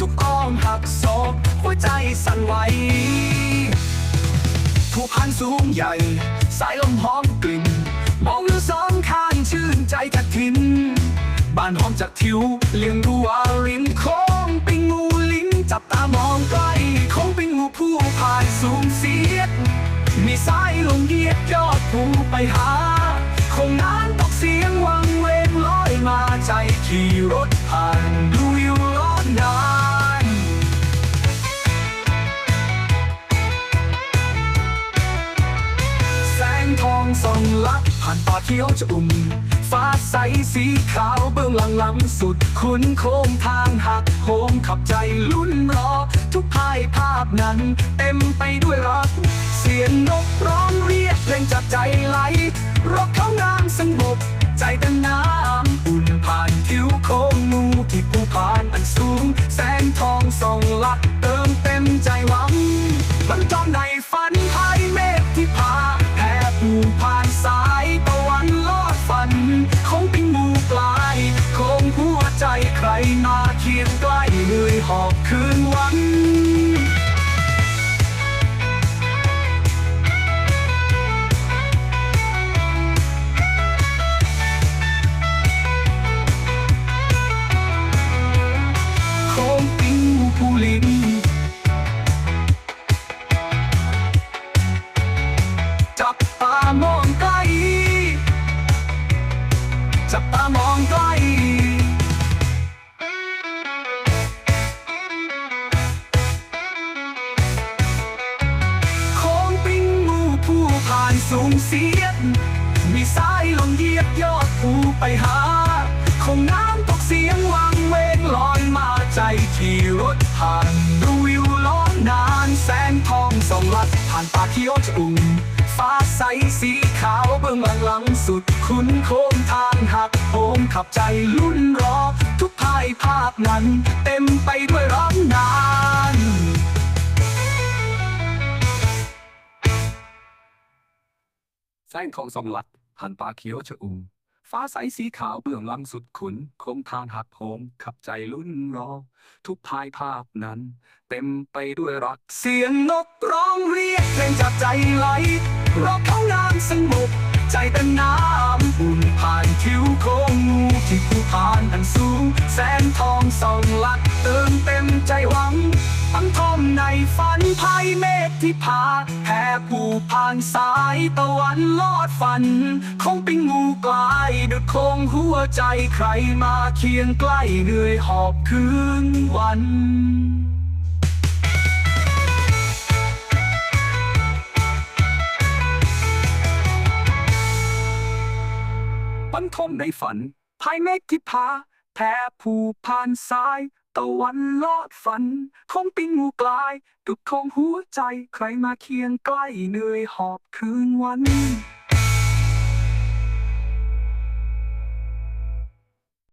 ทุกกองหักศพหัวใจสั่นไหวผู้พันสูงใหญ่ สายลมหอมกลิ่น มองดูสองข้างชื่นใจกระทิน บ้านหอมจากทิว เลี้ยงดูอารินคงป็นงูลิ้นจับตามองใกล้คงป็นงูผู้พายสูงเสียด มีสายลมเยียดยอดภูไปหา คงนานตกเสียงวังเวงลอยมาใจขี่รถผ่านดูวิว ล้อนแสงทองส่องลับผ่านป่าเขียวจะอุ่มฟ้าใสสีขาวเบื้องหลังล้ำสุด คุ้นโค้งทางหักโหมขับใจลุ้นรอ ทุกภายภาพนั้น เต็มไป มันจอมใน จับตามองใกล้ของปิ้งงูผู้ผ่านสูงเสียด มีสายลมเยียบยอดภูไปหา คงน้ำตกเสียงวังเวงลอยมาใจขี่รถผ่านดูวิวล้อนนานแสงทองส่องลัดผ่านป่าเขียวจะอุ่ม ฟ้าใสสีขาวเบื้องหลังหลังสุด คุ้นโค้งทางหักโหมขับใจลุ้นรอ ทุกภายภาพนั้น เต็มไปด้วยร้องนานแสงทองสองหลัดผ่านป่าเขียวชะอุ่ม ฟ้าใสสีขาวเบื้องหลังสุดขุนโคงทางหักโหมขับใจลุ้นรอ ทุกภายภาพนั้น เต็มไปด้วยรัก เสียงนกร้องเรียกเพลงจากใจไหลรอบเขางามสงบใจเป็นน้ำอุ่นผ่านทิวโค้งงูที่ภูพานอันสูง แสงทองส่องลัดเติมเต็มใจว ฝันภายเมฆที่พาแผ่ผูผ่านสายตะวันลอดฝัน คงเป็นงูกลายดุดคงหัวใจใครมาเคียงใกล้เหนื่อยหอบคืนวันปันทมในฝันภายเมฆที่พาแผ่ผูผ่านสาย ตะวันลอดฝันคงเป็นงูกลาย ดุดคงหัวใจใครมาเคียงใกล้เหนื่อยหอบคืนวัน